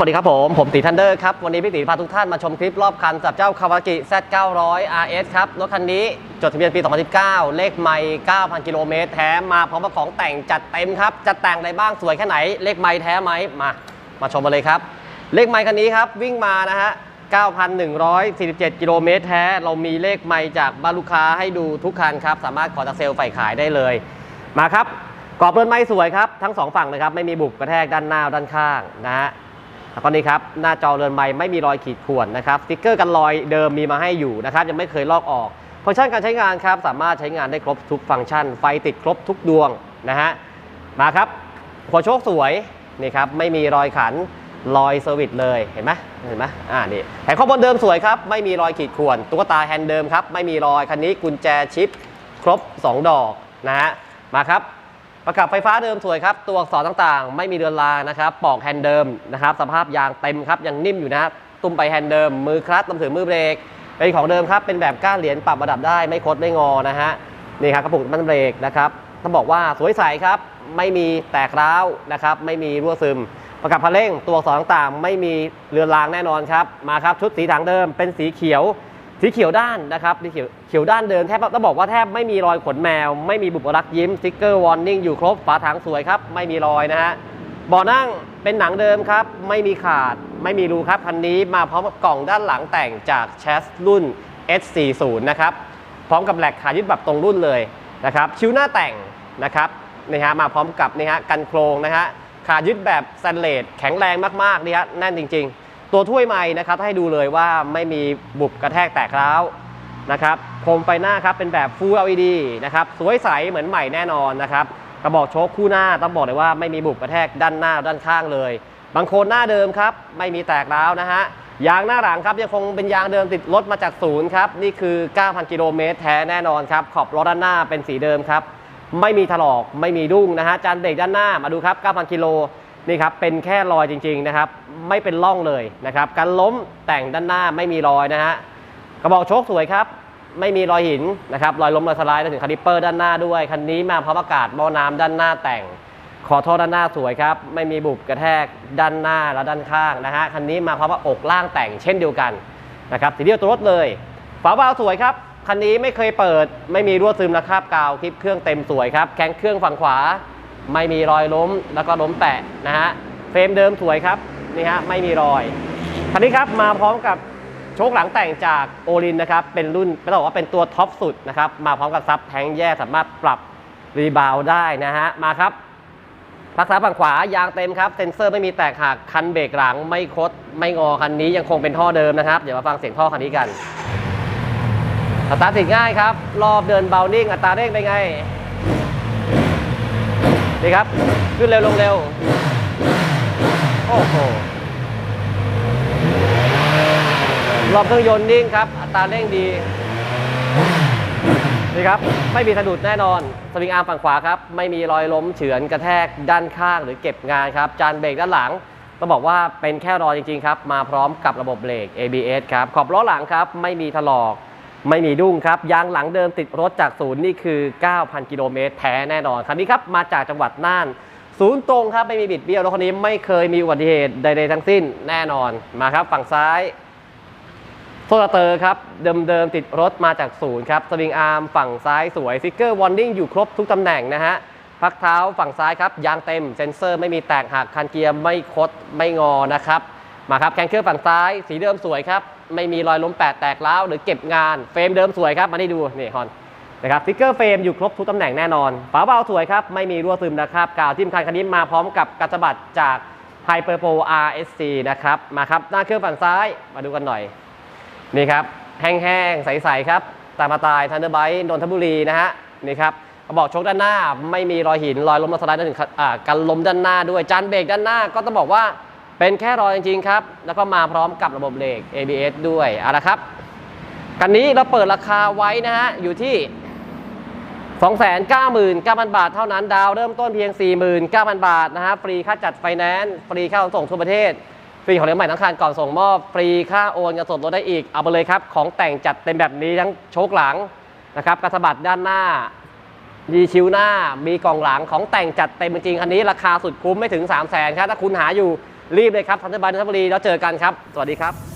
สวัสดีครับผม ผมตีทันเดอร์ครับ วันนี้พี่ตีพาทุกท่านมาชมคลิปรอบคันกับเจ้า Kawasaki Z900 RS ครับ รถคันนี้จดทะเบียนปี 2019 เลขไม่9,000 กิโลเมตรแท้มาพร้อมกับของแต่งจัดเต็มครับจะแต่งอะไรบ้างสวยแค่ไหน เลขไม่แท้ไหมมา มาชมมาเลยครับ เลขไม่คันนี้ครับ วิ่งมานะฮะ 9,147 กิโลเมตรแท้ เรามีเลขไม่จากบ้านลูกค้าให้ดูทุกคันครับ สามารถขอจากเซลล์ฝ่ายขายได้เลย มาครับกรอบเรือนไม้สวยครับทั้งสองฝั่งเลยครับไม่มีบุบกระแทกด้านหน้าด้านข้างนะฮะ แล้วก็นี่ครับหน้าจอเรือนไม้ไม่มีรอยขีดข่วนนะครับสติ๊กเกอร์กันรอยเดิมมีมาให้อยู่นะครับยังไม่เคยลอกออกฟังก์ชันการใช้งานครับสามารถใช้งานได้ครบทุกฟังก์ชัน ไฟติดครบทุกดวงนะฮะมาครับหัวโชคสวยนี่ครับไม่มีรอยขันรอยเซอร์วิสเลยเห็นไหมเห็นไหมอ่านี่แผงข้อบนเดิมสวยครับไม่มีรอยขีดข่วนตุ๊กตาแฮนด์เดิมครับไม่มีรอยคันนี้กุญแจชิปครบ 2 ดอกนะฮะมาครับ ประกับไฟฟ้าเดิมสวยครับ ตัวอักษรต่างๆ ไม่มีเรือนรานะครับปอกแฮนด์เดิมนะครับ สภาพยางเต็มครับ ยังนิ่มอยู่นะตุ้มไปแฮนด์เดิม มือคลัตรวมถึงมือเบรก เป็นของเดิมครับ เป็นแบบก้านเหรียญปรับระดับได้ไม่คดไม่งอนะฮะ นี่ครับกระปุกมันเบรกนะครับต้องบอกว่าสวยใสครับ ไม่มีแตกร้าวนะครับ ไม่มีรั่วซึม ประกับพันเร่งตัวอักษรต่างๆ ไม่มีเรือนรางแน่นอนครับ มาครับชุดสีถังเดิม เป็นสีเขียว สีเขียวด้านนะครับสีเขียวเขียวด้านเดิมแทบต้องบอกว่าแทบไม่มีรอยขนแมว ไม่มีบุบรักยิ้มสติ๊กเกอร์วอร์นิ่งอยู่ครบฝาถังสวยครับไม่มีรอยนะฮะเบาะนั่งเป็นหนังเดิมครับ ไม่มีขาดไม่มีรูครับคันนี้มาพร้อมกล่องด้านหลังแต่งจากแชสรุ่น S40 นะครับพร้อมกับแหลกขายึดแบบตรงรุ่นเลยนะครับชิวหน้าแต่งนะครับนี่ฮะมาพร้อมกับนี่ฮะกันโครงนะฮะขายึดแบบสแตนเลสแข็งแรงมากๆนี่ฮะแน่นจริง ๆ ตัวถ้วยไม้นะครับให้ดูเลยว่าไม่มีบุบกระแทกแตกร้าวนะครับโคมไฟหน้าครับเป็นแบบ Full LED นะครับสวยใสเหมือนใหม่แน่นอนนะครับกระบอกโชคคู่หน้าต้องบอกเลยว่าไม่มีบุบกระแทกด้านหน้าด้านข้างเลย บางโคนหน้าเดิมครับไม่มีแตกร้าวนะฮะยางหน้าหลังครับยังคงเป็นยางเดิมติดรถมาจากศูนย์ครับนี่คือ 9,000 กิโลเมตรแท้แน่นอนครับขอบรถด้านหน้าเป็นสีเดิมครับไม่มีถลอกไม่มีดุ้งนะฮะจานเบรกด้านหน้ามาดูครับ 9,000 กิโล นี่ครับเป็นแค่รอยจริงๆนะครับ ไม่เป็นร่องเลยนะครับการล้มแต่งด้านหน้าไม่มีรอยนะฮะกระบอกโชคสวยครับ ไม่มีรอยหินนะครับรอยล้มรอยสไลด์ถึงคาลิปเปอร์ด้านหน้าด้วยคันนี้มาพร้อมอากาศหม้อน้ำด้านหน้าแต่ง ขอโทษด้านหน้าสวยครับ ไม่มีบุบกระแทกด้านหน้าและด้านข้างนะฮะคันนี้มาพร้อมกับอกล่างแต่งเช่นเดียวกันนะครับสีเดียวตัวรถเลยฝาบาวสวยครับคันนี้ไม่เคยเปิด ไม่มีรั่วซึมนะครับกาวคลิปเครื่องเต็มสวยครับแข้งเครื่องฝั่งขวา ไม่มีรอยล้มแล้วก็ล้มแตะนะฮะเฟรมเดิมสวยครับนี่ฮะไม่มีรอยคันนี้ครับมาพร้อมกับโชคหลังแต่งจากโอลินนะครับเป็นรุ่นไม่ต้องบอกว่าเป็นตัวท็อปสุดนะครับมาพร้อมกับซับแทงแยกสามารถปรับรีบาวได้นะฮะมาครับพักซ้ายฝั่งขวายางเต็มครับเซ็นเซอร์ไม่มีแตกหักคันเบรกหลังไม่คดไม่งอคันนี้ยังคงเป็นท่อเดิมนะครับเดี๋ยวมาฟังเสียงท่อคันนี้กันสตาร์ทติดง่ายครับรอบเดินเบานิ่งอัตราเร่งเป็นไง นี่ครับ ขึ้นเร็วลงเร็ว โอ้โห รอบเครื่องยนต์นิ่งครับ อัตราเร่งดีนี่ครับ ไม่มีสะดุดแน่นอน สวิงอาร์มฝั่งขวาครับ ไม่มีรอยล้มเฉือนกระแทกด้านข้างหรือเก็บงานครับ จานเบรกด้านหลังต้องบอกว่าเป็นแค่รอยจริง ๆ ครับ มาพร้อมกับระบบเบรก ABS ครับ ขอบล้อหลังครับ ไม่มีถลอก ไม่มีดุ้งครับ ยางหลังเดิมติดรถจากศูนย์นี่คือ 9,000 กิโลเมตรแท้แน่นอนคันนี้ครับมาจากจังหวัดน่าน ศูนย์ตรงครับ ไม่มีบิดเบี้ยวรถคันนี้ไม่เคยมีอุบัติเหตุใดๆทั้งสิ้นแน่นอนมาครับฝั่งซ้ายโซลาเตอร์ครับเดิมๆติดรถมาจากศูนย์ครับสวิงอาร์มฝั่งซ้ายสวยฟิกเกอร์วอร์นิ่งอยู่ครบทุกตำแหน่งนะฮะพักเท้าฝั่งซ้ายครับยางเต็มเซ็นเซอร์ไม่มีแตกหักคันเกียร์ไม่คดไม่งอนะครับ มาครับแคนเครื่องฝั่งซ้าย สีเดิมสวยครับ ไม่มีรอยล้มแปดแตกร้าวหรือเก็บงานเฟรมเดิมสวยครับ มาได้ดูนี่ฮอนนะครับฟิกเกอร์เฟรมอยู่ครบทุกตำแหน่งแน่นอน ฝาเบาสวยครับ ไม่มีรั่วซึมนะครับกาวทิมคันคันนี้มาพร้อมกับกระสะบัดจาก Hyper Pro RSC นะครับมาครับหน้าเครื่องฝั่งซ้ายมาดูกันหน่อย นี่ครับ แห้งๆ ใสๆครับ ตามมาตายทันเดอร์ไบต์นนทบุรีนะฮะนี่ครับกระบอกชคด้านหน้าไม่มีรอยหิน รอยล้มรอยสไลด์รวมถึงอ่ากันล้มด้านหน้าด้วยจานเบรกด้านหน้าก็ต้องบอกว่า เป็นแค่รอยจริงๆครับ แล้วก็มาพร้อมกับระบบเบรก ABS ด้วยเอาละครับคันนี้เราเปิดราคาไว้นะฮะอยู่ที่ 299,000 บาทเท่านั้นดาวเริ่มต้นเพียง 49,000 บาทนะฮะฟรีค่าจัดไฟแนนซ์ฟรีค่าขนส่งทั่วประเทศ ฟรีของเลี้ยงใหม่ทั้งคันก่อนส่งมอบ ฟรีค่าโอนเงินสดลดได้อีก เอาไปเลยครับ ของแต่งจัดเต็มแบบนี้ทั้งโชคหลังนะครับกระสบัดด้านหน้ามีชิวหน้ามีกล่องหลังของแต่งจัดเต็มจริงๆคันนี้ราคาสุดคุ้มไม่ถึง 3 0 0แสนครับถ้าคุณหาอยู่ รีบเลยครับทันเดอร์บายนนทบุรีแล้วเจอกันครับ สวัสดีครับ